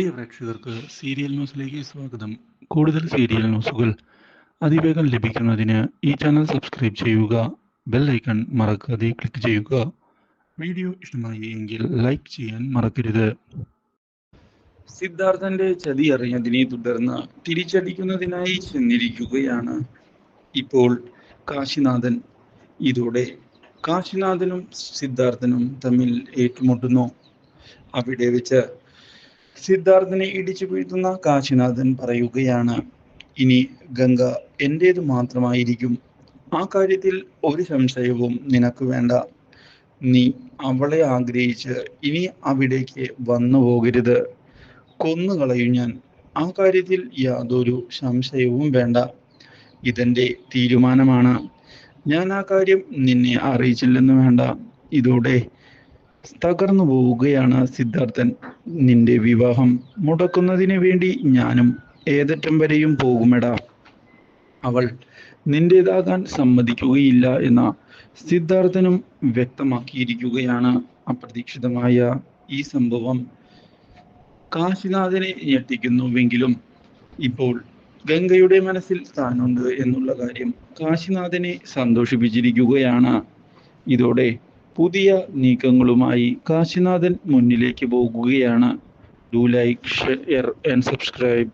പ്രിയ പ്രേക്ഷകർക്ക് സീരിയൽ ന്യൂസിലേക്ക് സ്വാഗതം. കൂടുതൽ സീരിയൽ ന്യൂസുകൾ അതിവേഗം ലഭിക്കുന്നതിന് ഈ ചാനൽ സബ്സ്ക്രൈബ് ചെയ്യുക ബെൽ ഐക്കൺ മറക്കാതെ ക്ലിക്ക് ചെയ്യുക. വീഡിയോ ഇഷ്ടമായി എങ്കിൽ ലൈക്ക് ചെയ്യാൻ മറക്കരുത്. സിദ്ധാർത്ഥന്റെ ചതി അറിഞ്ഞതിനെ തുടർന്ന് തിരിച്ചടിക്കുന്നതിനായി ചെന്നിരിക്കുകയാണ് ഇപ്പോൾ കാശിനാഥൻ. ഇതോടെ കാശിനാഥനും സിദ്ധാർത്ഥനും തമ്മിൽ ഏറ്റുമുട്ടുന്നു. അവിടെ വെച്ച് സിദ്ധാർത്ഥനെ ഇടിച്ചു വീഴ്ത്തുന്ന കാശിനാഥൻ പറയുകയാണ് ഇനി ഗംഗ എന്റേത് മാത്രമായിരിക്കും. ആ കാര്യത്തിൽ ഒരു സംശയവും നിനക്ക് വേണ്ട. നീ അവളെ ആഗ്രഹിച്ച് ഇനി അവിടേക്ക് വന്നു പോകരുത്. കൊന്നുകളയും ഞാൻ. ആ കാര്യത്തിൽ യാതൊരു സംശയവും വേണ്ട. ഇതെന്റെ തീരുമാനമാണ്. ഞാൻ ആ കാര്യം നിന്നെ അറിയിച്ചില്ലെന്ന് വേണ്ട. ഇതോടെ തകർന്നു പോവുകയാണ് സിദ്ധാർത്ഥൻ. നിന്റെ വിവാഹം മുടക്കുന്നതിന് വേണ്ടി ഞാനും ഏതറ്റം വരെയും പോകുമെടാ. അവൾ നിന്റേതാകാൻ സമ്മതിക്കുകയില്ല എന്ന സിദ്ധാർത്ഥനും വ്യക്തമാക്കിയിരിക്കുകയാണ് അപ്രതീക്ഷിതമായ ഈ സംഭവം. കാശിനാഥനെ ഞെട്ടിക്കുന്നുവെങ്കിലും ഇപ്പോൾ ഗംഗയുടെ മനസ്സിൽ സ്ഥാനമുണ്ട് എന്നുള്ള കാര്യം കാശിനാഥനെ സന്തോഷിപ്പിച്ചിരിക്കുകയാണ്. ഇതോടെ പുതിയ നീക്കങ്ങളുമായി കാശിനാഥൻ മുന്നിലേക്ക് പോകുകയാണ്. Do like share and subscribe